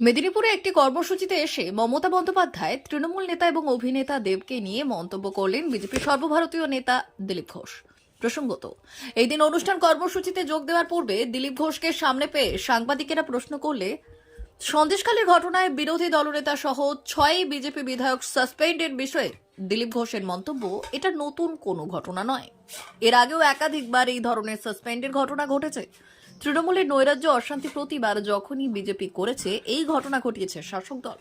মেদিনীপুরে একটি কর্মসূচিতে এসে মমতা বন্দ্যোপাধ্যায়, তৃণমূল নেতা এবং অভিনেতা দেবকে নিয়ে মন্তব্য করলেন বিজেপির সর্বভারতীয় নেতা দিলীপ ঘোষ। প্রসঙ্গত, এই দিন অনুষ্ঠান কর্মসূচিতে যোগ দেওয়ার পূর্বে দিলীপ ঘোষকে সামনে পেয়ে সাংবাদিকেরা প্রশ্ন করলে সন্দেশখালীর ঘটনায় বিরোধী দলনেতা সহ ছয় বিজেপি বিধায়ক সাসপেন্ডের বিষয়ে দিলীপ ঘোষের মন্তব্য, এটা নতুন কোনো ঘটনা নয়। এর আগেও একাধিকবার এই ধরনের সাসপেন্ডের ঘটনা ঘটেছে। তৃণমূলের নৈরাজ্য অশান্তি প্রতিবার যখনই বিজেপি করেছে, এই ঘটনা ঘটিয়েছে শাসক দল।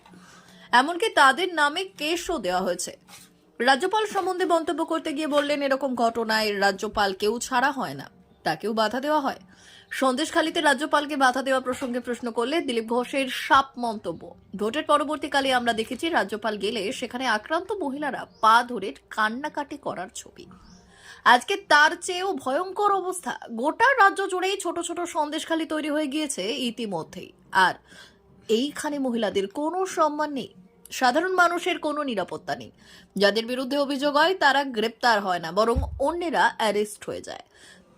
এমনকি তাদের নামে কেসও দেওয়া হয়েছে। রাজ্যপাল সম্বন্ধে মন্তব্য করতে গিয়ে বললেন, এরকম ঘটনায় রাজ্যপালকেও ছাড়া হয় না। তাকেও বাধা দেওয়া হয়। সন্দেশখালীতে রাজ্যপালকে বাধা দেওয়া প্রসঙ্গে প্রশ্ন করলে দিলীপ ঘোষের সাপ মন্তব্য। ভোটের পরবর্তীকালে আমরা দেখেছি রাজ্যপাল গেলে সেখানে আক্রান্ত মহিলারা পা ধরে কান্নাকাটি করার ছবি। আজকে তার চেয়েও ভয়ঙ্কর অবস্থা। গোটা রাজ্য জুড়েই ছোট ছোট সন্দেশখালি তৈরি হয়ে গিয়েছে ইতিমধ্যেই। আর এইখানে মহিলাদের কোনো সম্মান নেই। সাধারণ মানুষের কোনো নিরাপত্তা নেই। যাদের বিরুদ্ধে অভিযোগ হয়, তারা গ্রেপ্তার হয় না, বরং অন্যেরা অ্যারেস্ট হয়ে যায়।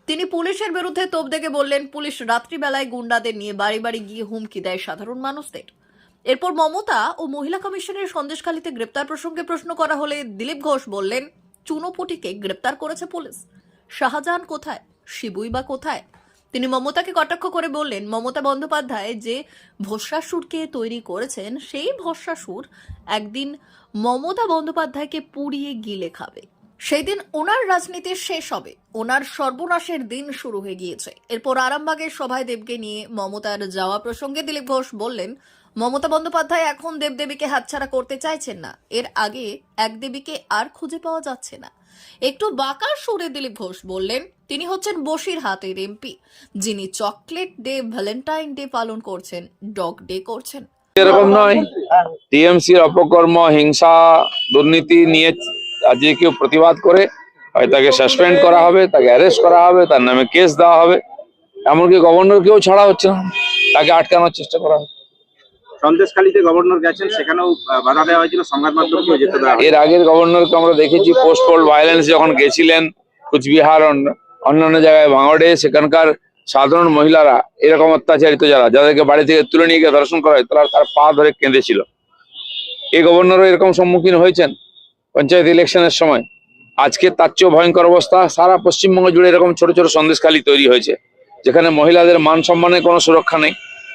তিনি পুলিশের বিরুদ্ধে তোপ দেখে বললেন, পুলিশ রাত্রিবেলায় গুন্ডাদের নিয়ে বাড়ি বাড়ি গিয়ে হুমকি দেয় সাধারণ মানুষদের। এরপর মমতা ও মহিলা কমিশনের সন্দেশখালীতে গ্রেপ্তার প্রসঙ্গে প্রশ্ন করা হলে দিলীপ ঘোষ বললেন, চুনোপটিকে গ্রেপ্তার করেছে পুলিশ। শাহজাহান কোথায়? শিবুই বা কোথায়? তিনি মমতাকে কটাক্ষ করে বললেন, মমতা বন্দ্যোপাধ্যায় যে ভস্মাসুরকে তৈরি করেছেন, সেই ভস্মাসুর একদিন মমতা বন্দ্যোপাধ্যায়কে পুড়িয়ে গিলে খাবে। সেই দিন ওনার রাজনীতি শেষ হবে। ওনার সর্বনাশের দিন শুরু হয়ে গিয়েছে। এরপর আরামবাগের সভায় দেবকে নিয়ে মমতার যাওয়া প্রসঙ্গে দিলীপ ঘোষ বললেন, মমতা বন্দ্যোপাধ্যায় এখন দেবদেবীকে হাতছাড়া করতে চাইছেন না। এর আগে এক দেবীকে আর খুঁজে পাওয়া যাচ্ছে না। একটু বাঁকা সুরে দিলীপ ঘোষ বললেন, তিনি হচ্ছেন বসির হাতের এমপি, যিনি চকলেট ডে, ভ্যালেন্টাইন ডে পালন করছেন, ডগ ডে করছেন। এরকম নয়। টিএমসির অপকর্ম, হিংসা, দুর্নীতি নিয়ে আজকে কেউ প্রতিবাদ করে হয় তাকে সাসপেন্ড করা হবে তাকে অ্যারেস্ট করা হবে তার নামে কেস দেওয়া হবে। এমনকি গভর্নর কেউ ছাড়া হচ্ছে না। তাকে আটকানোর চেষ্টা করা হবে। সন্দেশখালীতে গভর্নর গেছেন সেখানেও বাধা দেওয়া হয়েছিল সংবাদ যেতে দেওয়া। এর আগের গভর্নরকে আমরা দেখেছি পোস্ট পোল ভায়োলেন্স যখন গেছিলেন কুচবিহার অন্য- অন্যান্য জায়গায় ভাঙড়ে সেখানকার সাধারণ মহিলারা এরকম অত্যাচারিত যারা যাদেরকে বাড়ি থেকে তুলে নিয়ে গিয়ে ধর্ষণ করা হয় তারা তার পা ধরে কেঁদেছিল। এই গভর্নরও এরকম সম্মুখীন হয়েছেন। পঞ্চায়েত ইলেকশনের সময়। আজকে তার চেয়েও ভয়ঙ্কর অবস্থা। সারা পশ্চিমবঙ্গ জুড়ে এরকম ছোট ছোট সন্দেশখালী তৈরি হয়েছে, যেখানে মহিলাদের মান সম্মানের কোনো সুরক্ষা নেই,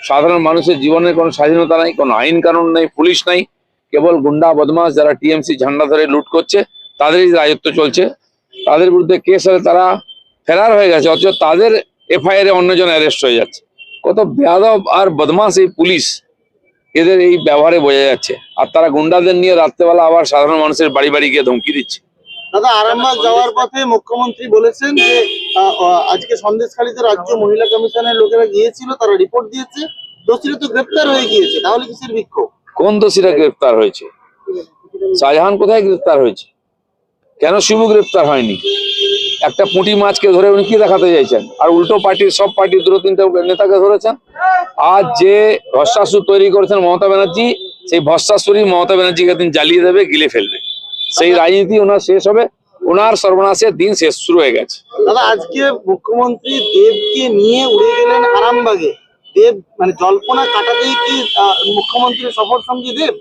সাধারণ মানুষের জীবনের কোনো স্বাধীনতা নেই, কোনো আইন কানুন নেই, পুলিশ নেই, কেবল গুন্ডা বদমাস যারা টিএমসি ঝান্ডা ধরে লুট করছে, তাদেরই রাজত্ব চলছে। তাদের বিরুদ্ধে কেস হলে তারা ফেরার হয়ে গেছে, অথচ তাদের এফআইআর অন্যজন অ্যারেস্ট হয়ে যাচ্ছে। কত বেয়াদব আর বদমাস এই পুলিশ। এদের এই ব্যবহারে বোঝা যাচ্ছে। আর তারা গুন্ডাদের নিয়ে রাত্রেবেলা আবার সাধারণ মানুষের বাড়ি বাড়ি গিয়ে ধমকি দিচ্ছে। দাদা আরামবাগ যাওয়ার পথে মুখ্যমন্ত্রী বলেছেন যে আজকে সন্দেশখালীতে রাজ্য মহিলা কমিশনের লোকেরা গিয়েছিল তারা রিপোর্ট দিয়েছে। দোষীরা তো গ্রেপ্তার হয়ে গিয়েছে তাহলে কিসের বিক্ষোভ? কোন দোষীরা গ্রেপ্তার হয়েছে? শাহজাহান কোথায় গ্রেপ্তার হয়েছে? কেন শিবু গ্রেপ্তার হয়নি? একটা পুঁটি মাছকে ধরে উনি কি দেখাতে চাইছেন? আর উল্টো পার্টির সব পার্টির দুটো তিনটে নেতাকে ধরেছেন? আজ যে ভস্মাসুর তৈরি করেছেন মমতা ব্যানার্জি সেই ভস্মাসুরই মমতা ব্যানার্জিকে একদিন জ্বালিয়ে দেবে গিলে ফেলবে। সেই রাজনীতি ওনার শেষ হবে ওনার সর্বনাশের দিন শেষ শুরু হয়ে গেছে। দাদা আজকে মুখ্যমন্ত্রী দেবকে নিয়ে উড়ে গেলেন আরামবাগে। দেব মানে জল্পনা কাটাতেই কি আহ, মুখ্যমন্ত্রীর সফর সঙ্গী দেব?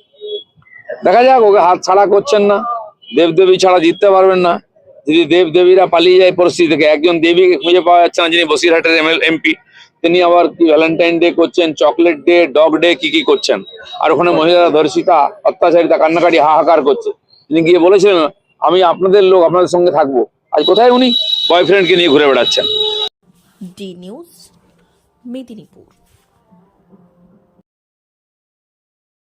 দেখা যাক ওকে হাত ছাড়া করছেন না। দেবদেবী ছাড়া জিততে পারবেন না। যদি দেবদেবীরা পালিয়ে যায় পরিস্থিতি থেকে। একজন দেবীকে খুঁজে পাওয়া যাচ্ছে না, যিনি বসিরহাটের এমএল এমপি তিনি আবার কি ভ্যালেন্টাইন ডে করছেন চকলেট ডে ডগ ডে কি কি করছেন? আর ওখানে মহিলারা ধর্ষিতা, অত্যাচারিতা, কান্নাকাটি, হাহাকার করছে। তিনি গিয়ে বলেছিলেন, আমি আপনাদের লোক, আপনাদের সঙ্গে থাকব। আজ কোথায় উনি? বয়ফ্রেন্ডকে নিয়ে ঘুরে বেড়াচ্ছেন। D news, Medinipur.